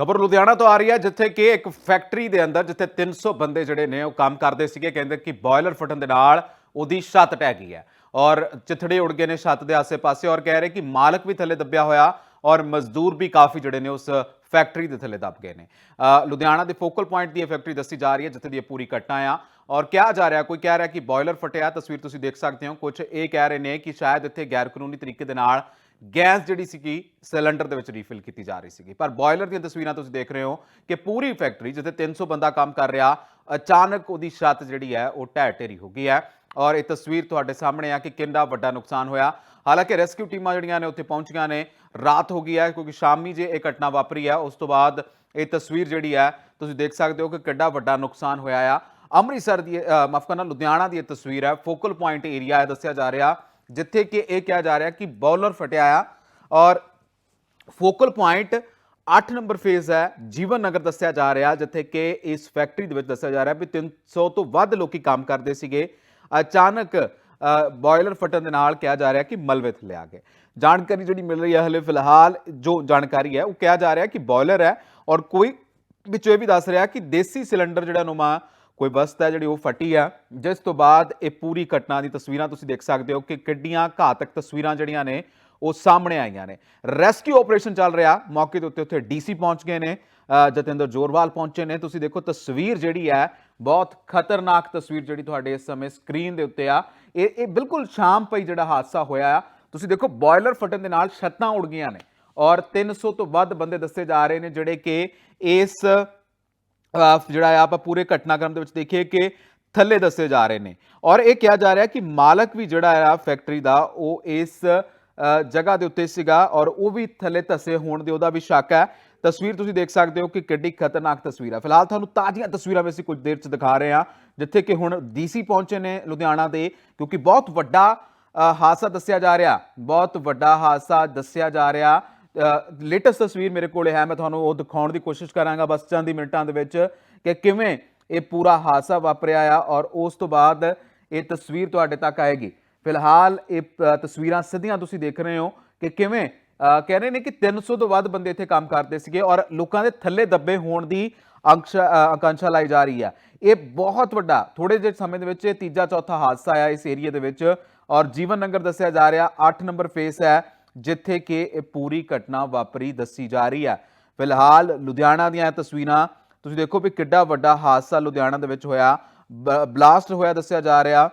ਖਬਰ ਲੁਧਿਆਣਾ ਤੋਂ ਆ ਰਹੀ ਹੈ, ਜਿੱਥੇ ਕਿ ਇੱਕ ਫੈਕਟਰੀ ਦੇ ਅੰਦਰ, ਜਿੱਥੇ 300 ਬੰਦੇ ਜਿਹੜੇ ਨੇ, ਉਹ ਕੰਮ ਕਰਦੇ ਸੀਗੇ। ਕਹਿੰਦੇ ਕਿ ਬਾਇਲਰ ਫਟਣ ਦੇ ਨਾਲ ਉਹਦੀ ਛੱਤ ਟਹਿ ਗਈ ਹੈ ਔਰ ਚਿਥੜੇ ਉੜ ਗਏ ਨੇ ਛੱਤ ਦੇ ਆਸੇ-ਪਾਸੇ ਔਰ ਕਹਿ ਰਹੇ ਕਿ ਮਾਲਕ ਵੀ ਥੱਲੇ ਦੱਬਿਆ ਹੋਇਆ ਔਰ ਮਜ਼ਦੂਰ ਵੀ ਕਾਫੀ ਜਿਹੜੇ ਨੇ ਉਸ ਫੈਕਟਰੀ ਦੇ ਥੱਲੇ ਦੱਬ ਗਏ ਨੇ। ਲੁਧਿਆਣਾ ਦੇ ਫੋਕਲ ਪੁਆਇੰਟ ਦੀ ਇਹ ਫੈਕਟਰੀ ਦੱਸੀ ਜਾ ਰਹੀ ਹੈ, ਜਿੱਥੇ ਦੀ ਇਹ ਪੂਰੀ ਘਟਨਾ ਆ ਔਰ ਕਿਹਾ ਜਾ ਰਿਹਾ, ਕੋਈ ਕਹਿ ਰਿਹਾ ਕਿ ਬਾਇਲਰ ਫਟਿਆ, ਤਸਵੀਰ ਤੁਸੀਂ ਦੇਖ ਸਕਦੇ ਹੋ। ਕੁਝ ਇਹ ਕਹਿ ਰਹੇ ਨੇ ਕਿ ਸ਼ਾਇਦ ਇੱਥੇ ਗੈਰ ਕਾਨੂੰਨੀ ਤਰੀਕੇ ਦੇ ਨਾਲ ਗੈਸ ਜਿਹੜੀ ਸੀਗੀ ਸਿਲੰਡਰ ਦੇ ਵਿੱਚ ਰੀਫਿਲ ਕੀਤੀ ਜਾ ਰਹੀ ਸੀਗੀ। ਪਰ ਬਾਇਲਰ ਦੀਆਂ ਤਸਵੀਰਾਂ ਤੁਸੀਂ ਦੇਖ ਰਹੇ ਹੋ ਕਿ ਪੂਰੀ ਫੈਕਟਰੀ ਜਿੱਥੇ 300 ਬੰਦਾ ਕੰਮ ਕਰ ਰਿਹਾ, ਅਚਾਨਕ ਉਹਦੀ ਛੱਤ ਜਿਹੜੀ ਹੈ, ਉਹ ਢਹਿ ਢੇਰੀ ਹੋ ਗਈ ਹੈ। ਔਰ ਇਹ ਤਸਵੀਰ ਤੁਹਾਡੇ ਸਾਹਮਣੇ ਆ ਕਿ ਕਿੰਨਾ ਵੱਡਾ ਨੁਕਸਾਨ ਹੋਇਆ। ਹਾਲਾਂਕਿ ਰੈਸਕਿਊ ਟੀਮਾਂ ਜਿਹੜੀਆਂ ਨੇ ਉੱਥੇ ਪਹੁੰਚੀਆਂ ਨੇ, ਰਾਤ ਹੋ ਗਈ ਹੈ ਕਿਉਂਕਿ ਸ਼ਾਮੀ ਜੇ ਇਹ ਘਟਨਾ ਵਾਪਰੀ ਹੈ, ਉਸ ਤੋਂ ਬਾਅਦ ਇਹ ਤਸਵੀਰ ਜਿਹੜੀ ਹੈ, ਤੁਸੀਂ ਦੇਖ ਸਕਦੇ ਹੋ ਕਿ ਕਿੱਡਾ ਵੱਡਾ ਨੁਕਸਾਨ ਹੋਇਆ ਆ। ਅੰਮ੍ਰਿਤਸਰ ਦੀ ਮਾਫ ਕਰਨਾ, ਲੁਧਿਆਣਾ ਦੀ ਇਹ ਤਸਵੀਰ ਹੈ। ਫੋਕਲ ਪੁਆਇੰਟ ਏਰੀਆ ਹੈ, ਦੱਸਿਆ ਜਾ ਰਿਹਾ। ਜਿੱਥੇ ਕਿ ਇਹ ਕਿਹਾ ਜਾ ਰਿਹਾ ਕਿ ਬੌਲਰ ਫਟਿਆ ਆ ਔਰ ਫੋਕਲ ਪੁਆਇੰਟ 8 ਨੰਬਰ ਫੇਜ਼ ਹੈ ਜੀਵਨ ਨਗਰ ਦੱਸਿਆ ਜਾ ਰਿਹਾ ਜਿੱਥੇ ਕਿ ਇਸ ਫੈਕਟਰੀ ਦੇ ਵਿੱਚ ਦੱਸਿਆ ਜਾ ਰਿਹਾ ਵੀ 300 ਤੋਂ ਵੱਧ ਲੋਕੀ ਕੰਮ ਕਰਦੇ ਸੀਗੇ ਅਚਾਨਕ ਬਾਇਲਰ ਫਟਣ ਦੇ ਨਾਲ ਕਿਹਾ ਜਾ ਰਿਹਾ ਕਿ ਮਲਬੇ ਥੱਲੇ ਆ ਗਏ ਜਾਣਕਾਰੀ ਜਿਹੜੀ ਮਿਲ ਰਹੀ ਹੈ ਹਲੇ ਫਿਲਹਾਲ ਜੋ ਜਾਣਕਾਰੀ ਹੈ ਉਹ ਕਿਹਾ ਜਾ ਰਿਹਾ ਕਿ ਬਾਇਲਰ ਹੈ ਔਰ ਕੋਈ ਵਿੱਚੋਂ ਇਹ ਵੀ ਦੱਸ ਰਿਹਾ ਕਿ ਦੇਸੀ ਸਿਲੰਡਰ ਜਿਹੜਾ ਨੁਮਾ ਕੋਈ ਵਸਤ ਹੈ ਜਿਹੜੀ ਉਹ ਫਟੀ ਆ। ਜਿਸ ਤੋਂ ਬਾਅਦ ਇਹ ਪੂਰੀ ਘਟਨਾ ਦੀ ਤਸਵੀਰਾਂ ਤੁਸੀਂ ਦੇਖ ਸਕਦੇ ਹੋ ਕਿ ਕਿੱਡੀਆਂ ਘਾਤਕ ਤਸਵੀਰਾਂ ਜਿਹੜੀਆਂ ਨੇ, ਉਹ ਸਾਹਮਣੇ ਆਈਆਂ ਨੇ। ਰੈਸਕਿਊ ਆਪਰੇਸ਼ਨ ਚੱਲ ਰਿਹਾ। ਮੌਕੇ ਦੇ ਉੱਤੇ ਉੱਥੇ ਡੀਸੀ ਪਹੁੰਚ ਗਏ ਨੇ ਜਤਿੰਦਰ ਜੋਰਵਾਲ ਪਹੁੰਚੇ ਨੇ। ਤੁਸੀਂ ਦੇਖੋ ਤਸਵੀਰ ਜਿਹੜੀ ਹੈ, ਬਹੁਤ ਖਤਰਨਾਕ ਤਸਵੀਰ ਜਿਹੜੀ ਤੁਹਾਡੇ ਇਸ ਸਮੇਂ ਸਕਰੀਨ ਦੇ ਉੱਤੇ ਆ। ਇਹ ਇਹ ਬਿਲਕੁਲ ਸ਼ਾਮ ਪਈ ਜਿਹੜਾ ਹਾਦਸਾ ਹੋਇਆ ਆ। ਤੁਸੀਂ ਦੇਖੋ ਬਾਇਲਰ ਫਟਣ ਦੇ ਨਾਲ ਛੱਤਾਂ ਉੜ ਗਈਆਂ ਨੇ। ਔਰ 300 ਤੋਂ ਵੱਧ ਬੰਦੇ ਦੱਸੇ ਜਾ ਰਹੇ ਨੇ ਜਿਹੜੇ ਕਿ ਇਸ ਜਿਹੜਾ ਆ ਆਪਾਂ ਪੂਰੇ ਘਟਨਾਕ੍ਰਮ ਦੇ ਵਿੱਚ ਦੇਖੀਏ ਕਿ ਥੱਲੇ ਦੱਸੇ ਜਾ ਰਹੇ ਨੇ। ਔਰ ਇਹ ਕਿਹਾ ਜਾ ਰਿਹਾ ਕਿ ਮਾਲਕ ਵੀ ਜਿਹੜਾ ਆ ਫੈਕਟਰੀ ਦਾ, ਉਹ ਇਸ ਜਗ੍ਹਾ ਦੇ ਉੱਤੇ ਸੀਗਾ ਔਰ ਉਹ ਵੀ ਥੱਲੇ ਧੱਸੇ ਹੋਣ ਦੇ ਉਹਦਾ ਵੀ ਸ਼ੱਕ ਹੈ। ਤਸਵੀਰ ਤੁਸੀਂ ਦੇਖ ਸਕਦੇ ਹੋ ਕਿ ਕਿੱਡੀ ਖਤਰਨਾਕ ਤਸਵੀਰ ਹੈ। ਫਿਲਹਾਲ ਤੁਹਾਨੂੰ ਤਾਜ਼ੀਆਂ ਤਸਵੀਰਾਂ ਵਿੱਚ ਕੁਝ ਦੇਰ ਚ ਦਿਖਾ ਰਹੇ ਹਾਂ, ਜਿੱਥੇ ਕਿ ਹੁਣ ਡੀਸੀ ਪਹੁੰਚੇ ਨੇ ਲੁਧਿਆਣਾ ਦੇ, ਕਿਉਂਕਿ ਬਹੁਤ ਵੱਡਾ ਹਾਦਸਾ ਦੱਸਿਆ ਜਾ ਰਿਹਾ। ਬਹੁਤ ਵੱਡਾ ਹਾਦਸਾ ਦੱਸਿਆ ਜਾ ਰਿਹਾ। ਲੇਟੈਸਟ ਤਸਵੀਰ ਮੇਰੇ ਕੋਲੇ ਹੈ, ਮੈਂ ਤੁਹਾਨੂੰ ਉਹ ਦਿਖਾਉਣ ਦੀ ਕੋਸ਼ਿਸ਼ ਕਰਾਂਗਾ ਬਸ ਚੰਦ ਦੀ ਮਿੰਟਾਂ ਦੇ ਵਿੱਚ ਕਿ ਕਿਵੇਂ ਇਹ ਪੂਰਾ ਹਾਦਸਾ ਵਾਪਰਿਆ ਆ ਔਰ ਉਸ ਤੋਂ ਬਾਅਦ ਇਹ ਤਸਵੀਰ ਤੁਹਾਡੇ ਤੱਕ ਆਏਗੀ। ਫਿਲਹਾਲ ਇਹ ਤਸਵੀਰਾਂ ਸਿੱਧੀਆਂ ਤੁਸੀਂ ਦੇਖ ਰਹੇ ਹੋ ਕਿ ਕਿਵੇਂ ਕਹਿ ਰਹੇ ਨੇ ਕਿ 300 ਤੋਂ ਵੱਧ ਬੰਦੇ ਇੱਥੇ ਕੰਮ ਕਰਦੇ ਸੀਗੇ ਔਰ ਲੋਕਾਂ ਦੇ ਥੱਲੇ ਦੱਬੇ ਹੋਣ ਦੀ ਅੰਕਸ਼ ਆਕਾਂਸ਼ਾ ਲਾਈ ਜਾ ਰਹੀ ਹੈ ਇਹ ਬਹੁਤ ਵੱਡਾ ਥੋੜੇ ਜਿਹੇ ਸਮੇਂ ਦੇ ਵਿੱਚ ਇਹ ਤੀਜਾ ਚੌਥਾ ਹਾਦਸਾ ਆਇਆ ਇਸ ਏਰੀਆ ਦੇ ਵਿੱਚ ਔਰ ਜੀਵਨ ਨਗਰ ਦੱਸਿਆ ਜਾ ਰਿਹਾ 8 ਨੰਬਰ ਫੇਸ ਹੈ। ਜਿੱਥੇ ਕਿ ਇਹ ਪੂਰੀ ਘਟਨਾ ਵਾਪਰੀ, ਦੱਸੀ ਜਾ ਰਹੀ ਹੈ। ਫਿਲਹਾਲ ਲੁਧਿਆਣਾ ਦੀਆਂ ਇਹ ਤਸਵੀਰਾਂ, ਤੁਸੀਂ ਦੇਖੋ ਵੀ ਕਿੱਡਾ ਵੱਡਾ ਹਾਦਸਾ ਲੁਧਿਆਣਾ ਦੇ ਵਿੱਚ ਹੋਇਆ। ਬਲਾਸਟ ਹੋਇਆ, ਦੱਸਿਆ ਜਾ ਰਿਹਾ।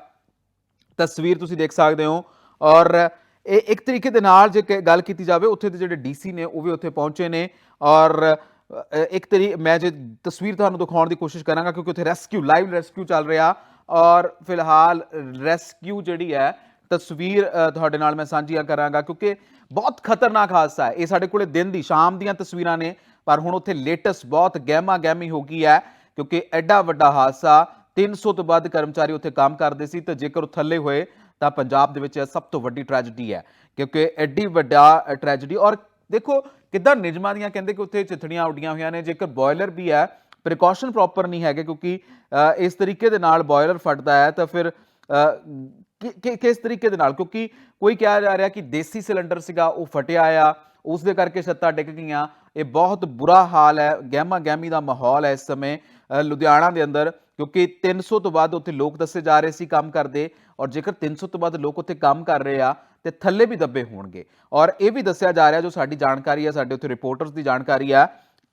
ਤਸਵੀਰ ਤੁਸੀਂ ਦੇਖ ਸਕਦੇ ਹੋ। ਔਰ ਇਹ ਇੱਕ ਤਰੀਕੇ ਦੇ ਨਾਲ ਜੇ ਕ- ਗੱਲ ਕੀਤੀ ਜਾਵੇ, ਉੱਥੇ ਦੇ ਜਿਹੜੇ ਡੀਸੀ ਨੇ, ਉਹ ਵੀ ਉੱਥੇ ਪਹੁੰਚੇ ਨੇ। ਔਰ ਇੱਕ ਤਰੀ, ਮੈਂ ਜੇ ਤਸਵੀਰ ਤੁਹਾਨੂੰ ਦਿਖਾਉਣ ਦੀ ਕੋਸ਼ਿਸ਼ ਕਰਾਂਗਾ, ਕਿਉਂਕਿ ਉੱਥੇ ਰੈਸਕਿਊ, ਲਾਈਵ ਰੈਸਕਿਊ ਚੱਲ ਰਿਹਾ। ਔਰ ਫਿਲਹਾਲ ਰੈਸਕਿਊ ਜਿਹੜੀ ਹੈ ਤਸਵੀਰ ਤੁਹਾਡੇ ਨਾਲ ਮੈਂ ਸਾਂਝੀਆਂ ਕਰਾਂਗਾ ਕਿਉਂਕਿ ਬਹੁਤ ਖਤਰਨਾਕ ਹਾਦਸਾ ਹੈ। ਇਹ ਸਾਡੇ ਕੋਲੇ ਦਿਨ ਦੀ ਸ਼ਾਮ ਦੀਆਂ ਤਸਵੀਰਾਂ ਨੇ, ਪਰ ਹੁਣ ਉੱਥੇ ਲੇਟੈਸਟ ਬਹੁਤ ਗਹਿਮਾ ਗਹਿਮੀ ਹੋ ਗਈ ਹੈ ਕਿਉਂਕਿ ਐਡਾ ਵੱਡਾ ਹਾਦਸਾ 300 ਤੋਂ ਵੱਧ ਕਰਮਚਾਰੀ ਉੱਥੇ ਕੰਮ ਕਰਦੇ ਸੀ ਤੇ ਜੇਕਰ ਉਹ ਥੱਲੇ ਹੋਏ ਤਾਂ ਪੰਜਾਬ ਦੇ ਵਿੱਚ ਸਭ ਤੋਂ ਵੱਡੀ ਟ੍ਰੈਜੇਡੀ ਹੈ ਕਿਉਂਕਿ ਐਡੀ ਵੱਡਾ ਟ੍ਰੈਜੇਡੀ। ਔਰ ਦੇਖੋ ਕਿੱਦਾਂ ਨਿਯਮਾਂ ਦੀਆਂ ਕਹਿੰਦੇ ਕਿ ਉੱਥੇ ਚਿੱਥੜੀਆਂ ਉੱਡੀਆਂ ਹੋਈਆਂ ਨੇ, ਜੇਕਰ ਬੋਇਲਰ ਵੀ ਹੈ, ਪ੍ਰੀਕਾਸ਼ਨ ਪ੍ਰੋਪਰ ਨਹੀਂ ਹੈਗੇ ਕਿਉਂਕਿ ਇਸ ਤਰੀਕੇ ਦੇ ਨਾਲ ਬੋਇਲਰ ਫਟਦਾ ਹੈ ਤਾਂ ਫਿਰ ਕਿਸ ਤਰੀਕੇ ਦੇ ਨਾਲ? ਕਿਉਂਕਿ ਕੋਈ ਕਿਹਾ ਜਾ ਰਿਹਾ ਕਿ ਦੇਸੀ ਸਿਲੰਡਰ ਸੀਗਾ, ਉਹ ਫਟਿਆ ਆ ਉਸ ਦੇ ਕਰਕੇ ਛੱਤਾਂ ਡਿੱਗ ਗਈਆਂ। ਇਹ ਬਹੁਤ ਬੁਰਾ ਹਾਲ ਹੈ, ਗਹਿਮਾ ਗਹਿਮੀ ਦਾ ਮਾਹੌਲ ਹੈ ਇਸ ਸਮੇਂ ਲੁਧਿਆਣਾ ਦੇ ਅੰਦਰ। ਕਿਉਂਕਿ 300 ਤੋਂ ਵੱਧ ਉੱਥੇ ਲੋਕ ਦੱਸੇ ਜਾ ਰਹੇ ਸੀ ਕੰਮ ਕਰਦੇ ਔਰ ਜੇਕਰ 300 ਤੋਂ ਵੱਧ ਲੋਕ ਉੱਥੇ ਕੰਮ ਕਰ ਰਹੇ ਆ, ਤੇ ਥੱਲੇ ਵੀ ਦੱਬੇ ਹੋਣਗੇ। ਔਰ ਇਹ ਵੀ ਦੱਸਿਆ ਜਾ ਰਿਹਾ, ਜੋ ਸਾਡੀ ਜਾਣਕਾਰੀ ਆ ਸਾਡੇ ਉੱਥੇ ਰਿਪੋਰਟਰਸ ਦੀ ਜਾਣਕਾਰੀ ਆ,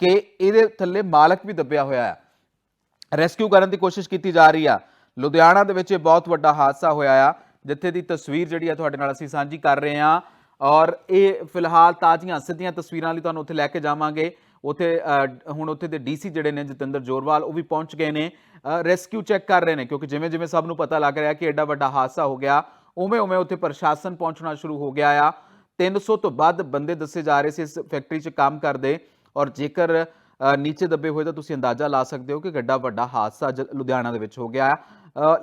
ਕਿ ਇਹਦੇ ਥੱਲੇ ਮਾਲਕ ਵੀ ਦੱਬਿਆ ਹੋਇਆ ਹੈ। ਰੈਸਕਿਊ ਕਰਨ ਦੀ ਕੋਸ਼ਿਸ਼ ਕੀਤੀ ਜਾ ਰਹੀ ਆ। ਲੁਧਿਆਣਾ ਦੇ ਵਿੱਚ ਇਹ ਬਹੁਤ ਵੱਡਾ ਹਾਦਸਾ ਹੋਇਆ ਆ, ਜਿੱਥੇ ਦੀ ਤਸਵੀਰ ਜਿਹੜੀ ਆ ਤੁਹਾਡੇ ਨਾਲ ਅਸੀਂ ਸਾਂਝੀ ਕਰ ਰਹੇ ਹਾਂ। ਔਰ ਇਹ ਫਿਲਹਾਲ ਤਾਜ਼ੀਆਂ, ਸਿੱਧੀਆਂ ਤਸਵੀਰਾਂ ਲਈ ਤੁਹਾਨੂੰ ਉੱਥੇ ਲੈ ਕੇ ਜਾਵਾਂਗੇ। ਉੱਥੇ ਹੁਣ ਉੱਥੇ ਦੇ ਡੀਸੀ ਜਿਹੜੇ ਨੇ, ਜਤਿੰਦਰ ਜੋਰਵਾਲ, ਉਹ ਵੀ ਪਹੁੰਚ ਗਏ ਨੇ। ਰੈਸਕਿਊ ਚੈੱਕ ਕਰ ਰਹੇ ਨੇ, ਕਿਉਂਕਿ ਜਿਵੇਂ ਜਿਵੇਂ ਸਭ ਨੂੰ ਪਤਾ ਲੱਗ ਰਿਹਾ ਕਿ ਐਡਾ ਵੱਡਾ ਹਾਦਸਾ ਹੋ ਗਿਆ, ਉਵੇਂ ਉਵੇਂ ਉੱਥੇ ਪ੍ਰਸ਼ਾਸਨ ਪਹੁੰਚਣਾ ਸ਼ੁਰੂ ਹੋ ਗਿਆ ਆ। 300 ਤੋਂ ਵੱਧ ਬੰਦੇ ਦੱਸੇ ਜਾ ਰਹੇ ਸੀ ਇਸ ਫੈਕਟਰੀ 'ਚ ਕੰਮ ਕਰਦੇ। ਔਰ ਜੇਕਰ ਨੀਚੇ ਦੱਬੇ ਹੋਏ ਤਾਂ ਤੁਸੀਂ ਅੰਦਾਜ਼ਾ ਲਾ ਸਕਦੇ ਹੋ ਕਿ ਗੱਡਾ ਵੱਡਾ ਹਾਦਸਾ ਜ- ਲੁਧਿਆਣਾ ਦੇ ਵਿੱਚ ਹੋ ਗਿਆ। ਹੈ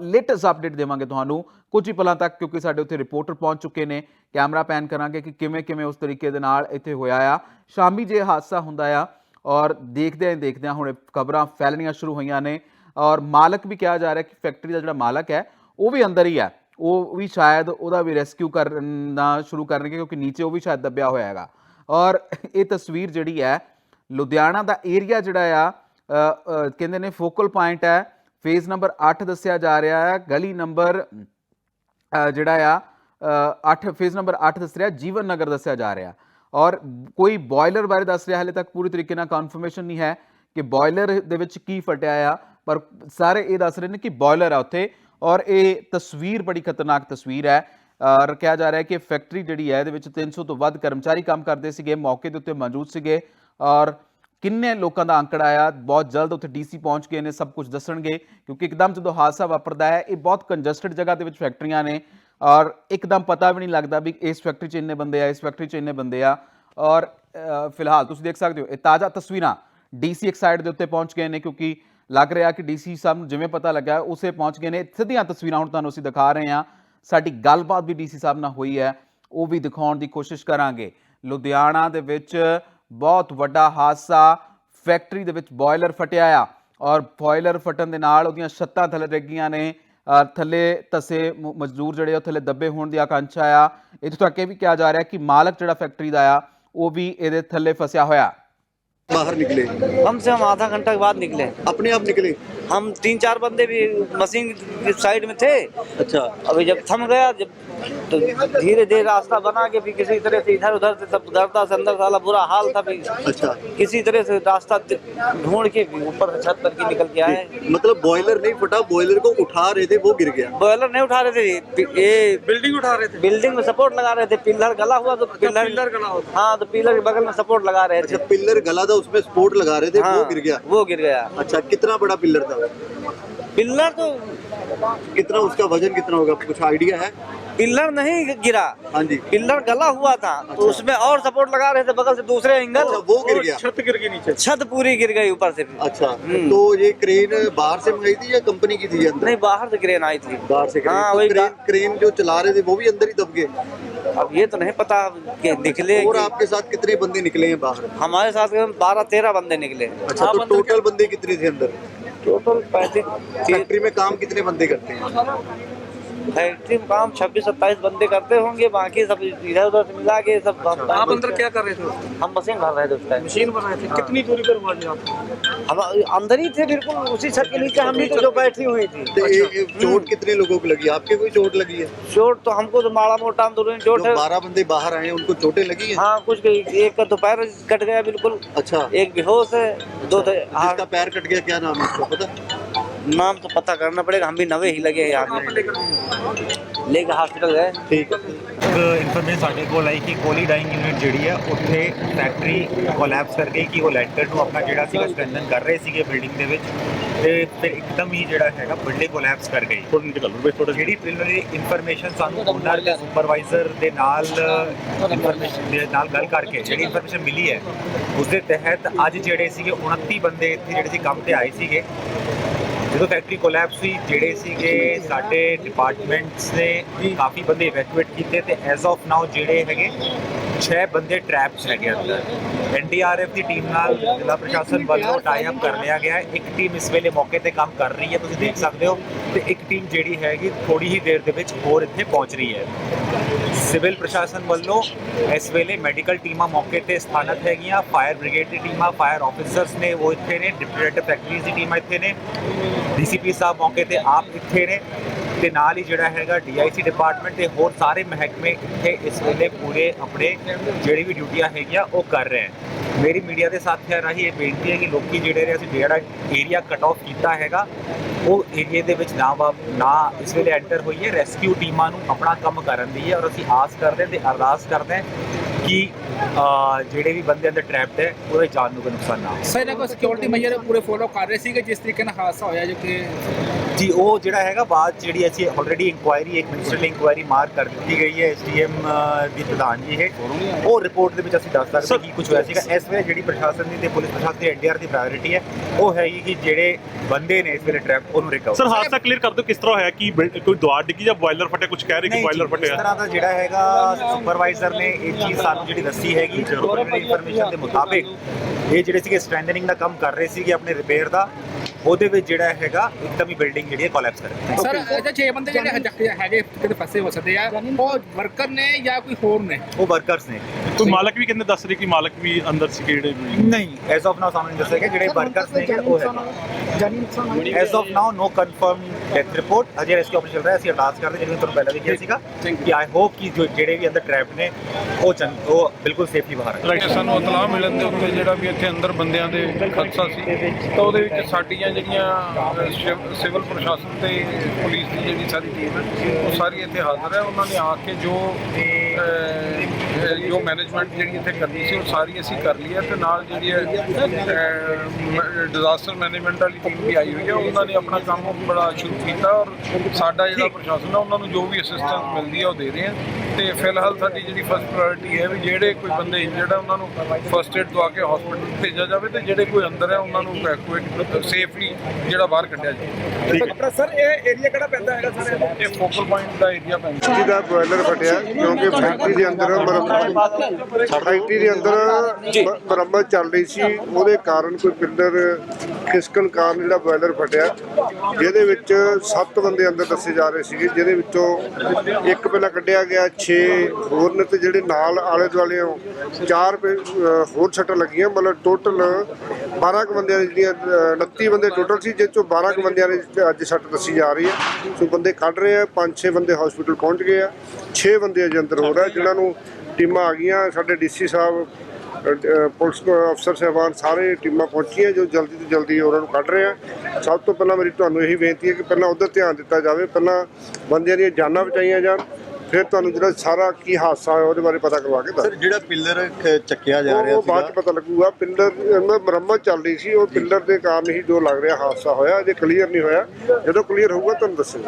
ਲੇਟੈਸਟ ਅਪਡੇਟ ਦੇਵਾਂਗੇ ਤੁਹਾਨੂੰ। ਕੁਝ ਹੀ ਪਲਾਂ ਤੱਕ, ਕਿਉਂਕਿ ਸਾਡੇ ਉੱਥੇ ਰਿਪੋਰਟਰ ਪਹੁੰਚ ਚੁੱਕੇ ਨੇ। ਕੈਮਰਾ ਪੈਨ ਕਰਾਂਗੇ ਕਿ ਕਿਵੇਂ ਕਿਵੇਂ ਉਸ ਤਰੀਕੇ ਦੇ ਨਾਲ ਇੱਥੇ ਹੋਇਆ ਆ। ਸ਼ਾਮੀ ਜੇ ਹਾਦਸਾ ਹੁੰਦਾ ਆ, ਔਰ ਦੇਖਦੇ ਆਂ ਦੇਖਦੇ ਆਂ ਹੁਣ ਖਬਰਾਂ ਫੈਲਣੀਆਂ ਸ਼ੁਰੂ ਹੋਈਆਂ ਨੇ। ਔਰ ਮਾਲਕ ਵੀ ਕਿਹਾ ਜਾ ਰਿਹਾ ਕਿ ਫੈਕਟਰੀ ਦਾ ਜਿਹੜਾ ਮਾਲਕ ਹੈ, ਉਹ ਵੀ ਅੰਦਰ ਹੀ ਹੈ। ਉਹ ਵੀ ਸ਼ਾਇਦ ਉਹਦਾ ਵੀ ਰੈਸਕਿਊ ਕਰਨਾ ਸ਼ੁਰੂ ਕਰਨਗੇ, ਕਿਉਂਕਿ ਨੀਚੇ ਉਹ ਵੀ ਸ਼ਾਇਦ ਦੱਬਿਆ ਹੋਇਆ ਹੈਗਾ। ਔਰ ਇਹ ਤਸਵੀਰ ਜਿਹੜੀ ਹੈ, ਲੁਧਿਆਣਾ ਦਾ ਏਰੀਆ ਜਿਹੜਾ ਆ ਕਹਿੰਦੇ ਨੇ ਫੋਕਲ ਪੁਆਇੰਟ ਹੈ। ਫੇਜ਼ ਨੰਬਰ 8 ਦੱਸਿਆ ਜਾ ਰਿਹਾ ਹੈ, ਗਲੀ ਨੰਬਰ ਜਿਹੜਾ ਆ 8 ਫੇਜ਼ ਨੰਬਰ 8 ਦੱਸ ਰਿਹਾ, ਜੀਵਨ ਨਗਰ ਦੱਸਿਆ ਜਾ ਰਿਹਾ। ਔਰ ਕੋਈ ਬੋਇਲਰ ਬਾਰੇ ਦੱਸ ਰਿਹਾ, ਹਲੇ ਤੱਕ ਪੂਰੀ ਤਰੀਕੇ ਨਾਲ ਕਨਫਰਮੇਸ਼ਨ ਨਹੀਂ ਹੈ ਕਿ ਬੋਇਲਰ ਦੇ ਵਿੱਚ ਕੀ ਫਟਿਆ ਆ, ਪਰ ਸਾਰੇ ਇਹ ਦੱਸ ਰਹੇ ਨੇ ਕਿ ਬੋਇਲਰ ਆ ਉੱਥੇ। ਔਰ ਇਹ ਤਸਵੀਰ ਬੜੀ ਖਤਰਨਾਕ ਤਸਵੀਰ ਹੈ। ਔਰ ਕਿਹਾ ਜਾ ਰਿਹਾ ਹੈ ਕਿ ਫੈਕਟਰੀ ਜਿਹੜੀ ਹੈ, ਇਹਦੇ ਵਿੱਚ 300 ਤੋਂ ਵੱਧ ਕਰਮਚਾਰੀ ਕੰਮ ਕਰਦੇ ਸੀਗੇ, ਮੌਕੇ ਦੇ ਉੱਤੇ ਮੌਜੂਦ ਸੀਗੇ। ਔਰ ਕਿੰਨੇ ਲੋਕਾਂ ਦਾ ਅੰਕੜਾ ਆਇਆ? ਬਹੁਤ ਜਲਦ ਉੱਥੇ ਡੀਸੀ ਪਹੁੰਚ ਗਏ ਨੇ, ਸਭ ਕੁਝ ਦੱਸਣਗੇ, ਕਿਉਂਕਿ ਇੱਕਦਮ ਜਦੋਂ ਹਾਦਸਾ ਵਾਪਰਦਾ ਹੈ, ਇਹ ਬਹੁਤ ਕੰਜਸਟਡ ਜਗ੍ਹਾ ਦੇ ਵਿੱਚ ਫੈਕਟਰੀਆਂ ਨੇ ਔਰ ਇੱਕਦਮ ਪਤਾ ਵੀ ਨਹੀਂ ਲੱਗਦਾ ਵੀ ਇਸ ਫੈਕਟਰੀ 'ਚ ਇੰਨੇ ਬੰਦੇ ਆ, ਇਸ ਫੈਕਟਰੀ 'ਚ ਇੰਨੇ ਬੰਦੇ ਆ ਔਰ ਫਿਲਹਾਲ ਤੁਸੀਂ ਦੇਖ ਸਕਦੇ ਹੋ, ਇਹ ਤਾਜ਼ਾ ਤਸਵੀਰਾਂ ਡੀਸੀ ਇੱਕ ਸਾਈਡ ਦੇ ਉੱਤੇ ਪਹੁੰਚ ਗਏ ਨੇ, ਕਿਉਂਕਿ ਲੱਗ ਰਿਹਾ ਕਿ ਡੀਸੀ ਸਾਹਿਬ ਨੂੰ ਜਿਵੇਂ ਪਤਾ ਲੱਗਾ, ਉਸੇ ਪਹੁੰਚ ਗਏ ਨੇ। ਸਿੱਧੀਆਂ ਤਸਵੀਰਾਂ ਹੁਣ ਤੁਹਾਨੂੰ ਅਸੀਂ ਦਿਖਾ ਰਹੇ ਹਾਂ। ਸਾਡੀ ਗੱਲਬਾਤ ਵੀ ਡੀਸੀ ਸਾਹਿਬ ਨਾਲ ਹੋਈ ਹੈ, ਉਹ ਵੀ ਦਿਖਾਉਣ ਦੀ ਕੋਸ਼ਿਸ਼ ਕਰਾਂਗੇ। ਲੁਧਿਆਣਾ ਦੇ ਵਿੱਚ ਬਹੁਤ ਵੱਡਾ ਹਾਦਸਾ ਫੈਕਟਰੀ ਦੇ ਵਿੱਚ ਬੋਇਲਰ ਫਟਿਆ ਆ ਔਰ ਬੋਇਲਰ ਫਟਣ ਦੇ ਨਾਲ ਉਹਦੀਆਂ ਛੱਤਾਂ ਥੱਲੇ ਡਿੱਗੀਆਂ ਨੇ ਥੱਲੇ ਤਸੇ ਮਜ਼ਦੂਰ ਜਿਹੜੇ ਉਹ ਥੱਲੇ ਦੱਬੇ ਹੋਣ ਦੀ ਆਕਾਂਸ਼ਾ ਆ। ਇਥੋਂ ਤੱਕ ਇਹ ਵੀ ਕਿਹਾ ਜਾ ਰਿਹਾ ਕਿ ਮਾਲਕ ਜਿਹੜਾ ਫੈਕਟਰੀ ਦਾ ਆ ਉਹ ਵੀ ਇਹਦੇ ਥੱਲੇ ਫਸਿਆ ਹੋਇਆ। ਬਾਹਰ ਨਿਕਲੇ। कम से हम आधा घंटा के बाद निकले अपने आप निकले हम तीन चार बंदे भी मशीन साइड में थे अच्छा अभी जब थम गया तो धीरे धीरे रास्ता बना के भी किसी तरह से इधर उधर से सब गर्दा से अंदर साला बुरा हाल था भी अच्छा। किसी तरह से रास्ता ढूंढ के भी ऊपर से छत पर के निकल के आए। मतलब बॉयलर नहीं फटा बॉयलर को उठा रहे थे वो गिर गया। बॉयलर नहीं उठा रहे थे ये बिल्डिंग उठा रहे थे। बिल्डिंग में सपोर्ट लगा रहे थे पिल्लर गला हुआ तो पिलर पिलर गला हुआ। हाँ तो पिल्लर के बगल में सपोर्ट लगा रहे थे। पिल्लर गला था उसमें स्पोर्ट लगा रहे थे वो हाँ, गिर गया। वो गिर गया। अच्छा कितना बड़ा पिल्लर था? पिल्लर तो कितना उसका वज़न कितना होगा? कुछ आइडिया है? पिलर नहीं गिरा। हाँ जी। पिल्लर गला हुआ था अच्छा। तो उसमें और सपोर्ट लगा रहे थे बगल से दूसरे एंगल अच्छा वो गिर गया। छत गिर गई नीचे। छत पूरी गिर गई ऊपर से। अच्छा हम्म। तो ये क्रेन बाहर से मंगाई थी या कंपनी की थी अंदर? नहीं बाहर से क्रेन आई थी। बाहर से हाँ, तो वही क्रेन, क्रेन जो चला रहे थे वो भी अंदर ही दब गए? अब ये तो नहीं पता कि निकले और कि- आपके साथ कितने बंदे निकले हैं बाहर? हमारे साथ बारह तेरह बंदे निकले। अच्छा तो टोटल बंदे कितने थे अंदर? टोटल पैंतीस फैक्ट्री में काम कितने बंदे करते हैं? फैक्ट्री में काम छब्बीस सत्ताईस बंदे करते होंगे बाकी सब इधर उधर से मिला के सब आप अंदर क्या कर रहे थे हम मशीन भर रहे थे उस टाइम मशीन बना रहे थे। कितनी दूरी पर हुआ हम अंदर ही थे बिल्कुल उसी छत के नीचे हम भी तो जो बैठी हुई थी। तो ये- ये चोट कितने लोगों को लगी? आपके कोई चोट लगी है? चोट तो हमको तो माड़ा मोटा अंदरूनी चोट है। बारह बंदे बाहर आए उनको चोटें लगी हैं? हाँ कुछ एक का तो पैर कट गया बिल्कुल। अच्छा। एक बेहोश है दो तो जिसका हाँ, पैर कट गया क्या नाम है उसका पता? नाम तो पता करना पड़ेगा हम भी नवे ही लगे हैं यहाँ पे। लेके हॉस्पिटल गए ठीक है ਇੱਕ ਇਨਫੋਰਮੇਸ਼ਨ ਸਾਡੇ ਕੋਲ ਆਈ ਕਿ ਕੋਲੀ ਡਾਈਂਗ ਯੂਨਿਟ ਜਿਹੜੀ ਹੈ ਉੱਥੇ ਫੈਕਟਰੀ ਕੋਲੈਪਸ ਕਰ ਗਈ ਕਿ ਉਹ ਲੈਂਟਰ ਨੂੰ ਆਪਣਾ ਜਿਹੜਾ ਸੀਗਾ ਸਟ੍ਰੈਂਥਨ ਕਰ ਰਹੇ ਸੀਗੇ ਬਿਲਡਿੰਗ ਦੇ ਵਿੱਚ ਤੇ ਫਿਰ ਇੱਕਦਮ ਹੀ ਜਿਹੜਾ ਹੈਗਾ ਬਿਲਡਿੰਗ ਕੋਲੈਪਸ ਕਰ ਗਈ ਜਿਹੜੀ ਪ੍ਰੀਲਿਮਿਨਰੀ ਇਨਫੋਰਮੇਸ਼ਨ ਸਾਨੂੰ ਓਨਰ ਦੇ ਸੁਪਰਵਾਈਜ਼ਰ ਦੇ ਨਾਲ ਇਨਫੋਰਮੇਸ਼ਨ ਦੇ ਨਾਲ ਗੱਲ ਕਰਕੇ ਜਿਹੜੀ ਇਨਫੋਰਮੇਸ਼ਨ ਮਿਲੀ ਹੈ ਉਸ ਦੇ ਤਹਿਤ ਅੱਜ ਜਿਹੜੇ ਸੀਗੇ 29 ਬੰਦੇ ਇੱਥੇ ਜਿਹੜੇ ਸੀ ਕੰਮ ਤੇ ਆਏ ਸੀਗੇ ਜਦੋਂ ਫੈਕਟਰੀ ਕੋਲੈਪਸ ਹੋਈ, ਜਿਹੜੇ ਸੀਗੇ ਸਾਡੇ ਡਿਪਾਰਟਮੈਂਟਸ ਨੇ ਕਾਫੀ ਬੰਦੇ ਇਵੈਕੂਏਟ ਕੀਤੇ ਤੇ ਐਜ਼ ਆਫ ਨਾਓ ਜਿਹੜੇ ਹੈਗੇ 6 ਬੰਦੇ ਟ੍ਰੈਪਸ ਹੈਗੇ ਅੰਦਰ। ਐਨਡੀਆਰਐਫ ਦੀ ਟੀਮ ਨਾਲ ਜ਼ਿਲ੍ਹਾ ਪ੍ਰਸ਼ਾਸਨ ਵੱਲੋਂ ਟਾਈ ਅਪ ਕਰ ਲਿਆ ਗਿਆ ਇੱਕ ਟੀਮ ਇਸ ਵੇਲੇ ਮੌਕੇ ਤੇ ਕੰਮ ਕਰ ਰਹੀ ਹੈ, ਤੁਸੀਂ ਦੇਖ ਸਕਦੇ ਹੋ। ਤੇ ਇੱਕ ਟੀਮ ਜਿਹੜੀ ਹੈਗੀ ਥੋੜੀ ਹੀ ਦੇਰ ਦੇ ਵਿੱਚ ਹੋਰ ਇੱਥੇ ਪਹੁੰਚ ਰਹੀ ਹੈ। ਸਿਵਲ ਪ੍ਰਸ਼ਾਸਨ ਵੱਲੋਂ ਇਸ ਵੇਲੇ ਮੈਡੀਕਲ ਟੀਮਾਂ ਮੌਕੇ ਤੇ ਸਥਾਨਕ ਹੈਗੀਆਂ ਫਾਇਰ ਬ੍ਰਿਗੇਡ ਦੀ ਟੀਮਾਂ ਫਾਇਰ ਆਫੀਸਰਸ ਨੇ ਉਹ ਇੱਥੇ ਨੇ ਡਿਪਟੀ ਫੈਕਟਰੀਜ਼ ਦੀ ਟੀਮਾਂ ਇੱਥੇ ਨੇ ਡੀਸੀਪੀ ਸਾਹਿਬ ਮੌਕੇ ਤੇ ਆਪ ਇੱਥੇ ਨੇ ਤੇ ਨਾਲ ਹੀ ਜਿਹੜਾ ਹੈਗਾ ਡੀਆਈਸੀ ਡਿਪਾਰਟਮੈਂਟ ਤੇ ਹੋਰ ਸਾਰੇ ਮਹਿਕਮੇ ਇੱਥੇ ਇਸ ਵੇਲੇ ਪੂਰੇ ਆਪਣੇ ਜਿਹੜੀ ਵੀ ਡਿਊਟੀਆਂ ਹੈਗੀਆਂ ਉਹ ਕਰ ਰਹੇ ਹਨ ਮੇਰੀ ਮੀਡੀਆ ਦੇ ਸਾਥੀਆਂ ਰਾਹੀਂ ਇਹ ਬੇਨਤੀ ਹੈ ਕਿ ਲੋਕੀ ਜਿਹੜੇ ਨੇ ਅਸੀਂ ਜਿਹੜਾ ਏਰੀਆ ਕਟ ਆਫ ਕੀਤਾ ਹੈਗਾ, ਉਹ ਏਰੀਏ ਦੇ ਵਿੱਚ ਨਾ ਵਾ- ਨਾ ਇਸ ਵੇਲੇ ਐਂਟਰ ਹੋਈ ਹੈ ਰੈਸਕਿਊ ਟੀਮਾਂ ਨੂੰ ਆਪਣਾ ਕੰਮ ਕਰਨ ਦੀ ਹੈ ਔਰ ਅਸੀਂ ਆਸ ਕਰਦੇ ਹਾਂ ਤੇ ਅਰਦਾਸ ਕਰਦੇ ਹਾਂ ਕਿ ਜਿਹੜੇ ਵੀ ਬੰਦੇ ਅੰਦਰ ਟ੍ਰੈਪਡ ਹੈ, ਉਹਦੇ ਜਾਨ ਨੂੰ ਕੋਈ ਨੁਕਸਾਨ ਨਾ ਹੋਵੇ। ਸਰ, ਇਹਨਾਂ ਕੋਲ ਸਿਕਿਉਰਿਟੀ ਮੈਜਰ ਪੂਰੇ ਫੋਲੋ ਕਰ ਰਹੇ ਸੀਗੇ, ਜਿਸ ਤਰੀਕੇ ਨਾਲ ਹਾਦਸਾ ਹੋਇਆ ਜੋ ਕਿ ਜੀ ਉਹ ਜਿਹੜਾ ਹੈਗਾ ਬਾਅਦ ਜਿਹੜੀ ਅਸੀਂ ਆਲਰੇਡੀ ਇਨਕੁਆਇਰੀ ਇੱਕ ਮਿਨਿਸਟਰੀਅਲ ਇਨਕੁਆਇਰੀ ਮਾਰਕ ਕਰ ਦਿੱਤੀ ਗਈ ਹੈ ਐਸਡੀਐਮ ਦੀ ਪ੍ਰਧਾਨ ਜੀ ਇਹ। ਉਹ ਰਿਪੋਰਟ ਦੇ ਵਿੱਚ ਅਸੀਂ ਦੱਸ ਸਕਦੇ ਕੀ ਕੁਝ ਹੋਇਆ ਸੀਗਾ। ਇਸ ਵੇਲੇ ਜਿਹੜੀ ਪ੍ਰਸ਼ਾਸਨ ਦੀ ਤੇ ਪੁਲਿਸ ਪ੍ਰਸ਼ਾਸਨ ਦੀ ਐਨਡੀਆਰ ਦੀ ਪ੍ਰਾਇੋਰਟੀ ਹੈ ਉਹ ਹੈ ਕਿ ਜਿਹੜੇ ਬੰਦੇ ਨੇ ਇਸ ਵੇਲੇ ਟ੍ਰੈਪ ਉਹਨੂੰ ਰਿਕਵਰ ਸਰ ਹਾਦਸਾ ਕਲੀਅਰ ਕਰ ਦਿਓ ਕਿਸ ਤਰ੍ਹਾਂ ਹੋਇਆ? ਕਿ ਕੋਈ ਦੁਆਰ ਡਿੱਗੀ ਜਾਂ ਬੋਇਲਰ ਫਟਿਆ ਕੁਝ ਕਹਿ ਰਹੇ ਕਿ ਬੋਇਲਰ ਜੀ, ਇਸ ਫਟਿਆ? ਤਰ੍ਹਾਂ ਦਾ ਜਿਹੜਾ ਹੈਗਾ ਸੁਪਰਵਾਈਜ਼ਰ ਨੇ ਇਹ ਚੀਜ਼ ਸਾਨੂੰ ਜਿਹੜੀ ਦੱਸੀ ਹੈਗੀ ਇਨਫੋਰਮੇਸ਼ਨ ਦੇ ਮੁਤਾਬਿਕ ਇਹ ਜਿਹੜੇ ਸੀਗੇ ਸਟ੍ਰੈਂਥਨਿੰਗ ਦਾ ਕੰਮ ਕਰ ਰਹੇ ਸੀਗੇ ਆਪਣੇ ਰਿਪੇਅਰ ਦਾ। ਉਹਦੇ ਵਿੱਚ ਜਿਹੜਾ ਹੈਗਾ ਇੱਕਦਮ ਹੀ ਬਿਲਡਿੰਗ ਜਿਹੜੀ ਹੈ ਕੋਲੈਪਸ ਕਰ ਗਈ ਸਰ ਇਹਦੇ 6 ਬੰਦੇ ਜਿਹੜੇ ਹਜੇ- ਹੈਗੇ ਕਿਤੇ ਫਸੇ ਹੋ ਸਕਦੇ ਆ। ਉਹ ਵਰਕਰ ਨੇ ਜਾਂ ਕੋਈ ਹੋਰ ਨੇ? ਉਹ ਵਰਕਰਸ ਨੇ। ਕੋਈ ਮਾਲਕ ਵੀ ਕਹਿੰਦੇ ਦੱਸ ਰਹੇ ਕਿ ਮਾਲਕ ਵੀ ਅੰਦਰ ਸੀ ਕਿਹੜੇ ਨਹੀਂ ਐਸ ਆਫ ਨਾਓ ਸਾਹਮਣੇ ਦੱਸਿਆ ਕਿ ਜਿਹੜੇ ਵਰਕਰਸ ਨੇ ਉਹ ਹੈ as of now no confirm death report Ajay rescue operation ਚੱਲ ਰਿਹਾ ਅਸੀਂ ਅਰਦਾਸ ਕਰਦੇ ਜਿਵੇਂ ਤੁਹਾਨੂੰ ਪਹਿਲਾਂ ਵੀ ਕਿਹਾ ਸੀਗਾ ਕਿ ਆਈ ਹੋਪ ਕਿ ਜੋ ਜਿਹੜੇ ਵੀ ਅੰਦਰ ਟ੍ਰੈਪ ਨੇ ਉਹ ਚੰਗ ਉਹ ਬਿਲਕੁਲ ਸੇਫਲੀ ਬਾਹਰ ਆ ਕਿ ਸਾਨੂੰ ਇਤਲਾਹ ਮਿਲਣ ਦੇ ਉੱਤੇ ਜਿਹੜਾ ਵੀ ਇੱਥੇ ਅੰਦਰ ਬੰਦਿਆਂ ਦੇ ਖਦਸ਼ਾ ਸੀ ਤਾਂ ਉਹਦੇ ਵਿੱਚ ਸਾਡੀਆਂ ਜਿਹੜੀਆਂ ਸਿਵਲ ਪ੍ਰਸ਼ਾਸਨ ਤੇ ਪੁਲਿਸ ਦੀ ਜਿਹੜੀ ਸਾਰੀ ਟੀਮ ਹੈ ਉਹ ਸਾਰੀ ਇੱਥੇ ਹਾਜ਼ਰ ਹੈ। ਉਹਨਾਂ ਨੇ ਆ ਕੇ ਜੋ ਜੋ ਮੈਨੇਜਮੈਂਟ ਜਿਹੜੀ ਇੱਥੇ ਕਰਨੀ ਸੀ ਉਹ ਸਾਰੀ ਅਸੀਂ ਕਰ ਲਈ ਹੈ। ਤੇ ਨਾਲ ਜਿਹੜੀ ਹੈ ਡਿਜ਼ਾਸਟਰ ਮੈਨੇਜਮੈਂਟ ਵਾਲੀ ਟੀਮ ਵੀ ਆਈ ਹੋਈ ਹੈ। ਉਹਨਾਂ ਨੇ ਆਪਣਾ ਕੰਮ ਬੜਾ ਸ਼ੁਰੂ ਕੀਤਾ ਔਰ ਸਾਡਾ ਜਿਹੜਾ ਪ੍ਰਸ਼ਾਸਨ ਹੈ ਉਹਨਾਂ ਨੂੰ ਜੋ ਵੀ ਅਸਿਸਟੈਂਸ ਮਿਲਦੀ ਹੈ ਉਹ ਦੇ ਰਹੇ ਹਾਂ ਤੇ ਫਿਲਹਾਲ ਸਾਡੀ ਜਿਹੜੀ ਫਸਟ ਪ੍ਰਾਇੋਰਟੀ ਹੈ ਵੀ ਜਿਹੜੇ ਕੋਈ ਬੰਦੇ ਇੰਜਰਡ ਹੈ ਉਹਨਾਂ ਨੂੰ ਫਸਟ ਏਡ ਦਵਾ ਕੇ ਹਸਪੀਟਲ ਭੇਜਿਆ ਜਾਵੇ ਤੇ ਜਿਹੜੇ ਕੋਈ ਅੰਦਰ ਹੈ ਉਹਨਾਂ ਨੂੰ ਕੋਈ ਸੇਫਲੀ ਜਿਹੜਾ ਬਾਹਰ ਕੱਢਿਆ ਜਾਵੇ। ਸਰ ਇਹ ਏਰੀਆ ਕਿਹੜਾ ਪੈਂਦਾ ਹੈਗਾ ਸਰ ਇਹ ਫੋਕਲ ਪੁਆਇੰਟ ਦਾ ਏਰੀਆ ਪੈਂਦਾ। ਜਿਹਦਾ ਬੋਇਲਰ ਫਟਿਆ ਕਿਉਂਕਿ ਫੈਕਟਰੀ ਦੇ ਅੰਦਰ ਫੈਕਟਰੀ ਦੇ ਅੰਦਰ ਮੁਰੰਮਤ ਚੱਲ ਰਹੀ ਸੀ ਉਹਦੇ ਕਾਰਨ ਕੋਈ ਪਿੱਲਰ ਖਿਸਕਣ ਕਾਰਨ ਜਿਹੜਾ ਬੋਇਲਰ ਫਟਿਆ ਜਿਹਦੇ ਵਿੱਚ 7 ਬੰਦੇ ਅੰਦਰ ਦੱਸੇ ਜਾ ਰਹੇ ਸੀਗੇ ਜਿਹਦੇ ਵਿੱਚੋਂ ਇੱਕ ਪਹਿਲਾਂ ਕੱਢਿਆ ਗਿਆ 6 ਹੋਰ ਨੇ ਤੇ ਜਿਹੜੇ ਨਾਲ ਆਲੇ ਦੁਆਲੇ ਚਾਰ ਪੇ- ਹੋਰ ਸੱਟਾਂ ਲੱਗੀਆਂ, ਮਤਲਬ ਟੋਟਲ 12 ਕੁ ਬੰਦਿਆਂ ਦੀ ਜਿਹੜੀਆਂ, ਅਹ 29 ਬੰਦੇ ਟੋਟਲ ਸੀ ਜਿਸ ਚੋਂ 12 ਕੁ ਬੰਦਿਆਂ ਨੇ ਅੱਜ ਸੱਟ ਦੱਸੀ ਜਾ ਰਹੀ ਹੈ। ਸੋ ਬੰਦੇ ਕੱਢ ਰਹੇ ਆ 5-6 ਬੰਦੇ ਹਸਪੀਟਲ ਪਹੁੰਚ ਗਏ ਆ 6 ਬੰਦੇ ਅਜੇ ਅੰਦਰ ਹੋ ਰਹੇ ਜਿਨ੍ਹਾਂ ਨੂੰ ਟੀਮਾਂ ਆ ਗਈਆਂ, ਸਾਡੇ ਡੀਸੀ ਸਾਹਿਬ ਪੁਲਿਸ ਅਫਸਰ ਸਾਹਿਬਾਨ ਸਾਰੇ ਟੀਮਾਂ ਪਹੁੰਚੀਆਂ, ਜੋ ਜਲਦੀ ਤੋਂ ਜਲਦੀ ਉਹਨਾਂ ਨੂੰ ਕੱਢ ਰਹੇ ਆ। ਸਭ ਤੋਂ ਪਹਿਲਾਂ ਮੇਰੀ ਤੁਹਾਨੂੰ ਇਹੀ ਬੇਨਤੀ ਹੈ ਕਿ ਪਹਿਲਾਂ ਉਧਰ ਧਿਆਨ ਦਿੱਤਾ ਜਾਵੇ, ਪਹਿਲਾਂ ਬੰਦਿਆਂ ਦੀਆਂ ਜਾਨਾਂ ਬਚਾਈਆਂ ਜਾਣ ਫਿਰ ਤੁਹਾਨੂੰ ਜਿਹੜਾ ਸਾਰਾ ਕੀ ਹਾਦਸਾ ਹੋਇਆ ਉਹਦੇ ਬਾਰੇ ਪਤਾ ਕਰਵਾ ਕੇ ਦੱਸ ਸਰ ਜਿਹੜਾ ਪਿੱਲਰ ਚੱਕਿਆ ਜਾ ਰਿਹਾ ਉਹ ਬਾਅਦ ਚ ਪਤਾ ਲੱਗੂਗਾ। ਪਿੱਲਰ ਮੁਰੰਮਤ ਚੱਲ ਰਹੀ ਸੀ। ਉਹ ਪਿੱਲਰ ਦੇ ਕਾਰਨ ਹੀ ਜੋ ਲੱਗ ਰਿਹਾ ਹਾਦਸਾ ਹੋਇਆ ਅਜੇ ਕਲੀਅਰ ਨਹੀਂ ਹੋਇਆ। ਜਦੋਂ ਕਲੀਅਰ ਹੋਊਗਾ ਤੁਹਾਨੂੰ ਦੱਸਾਂਗੇ।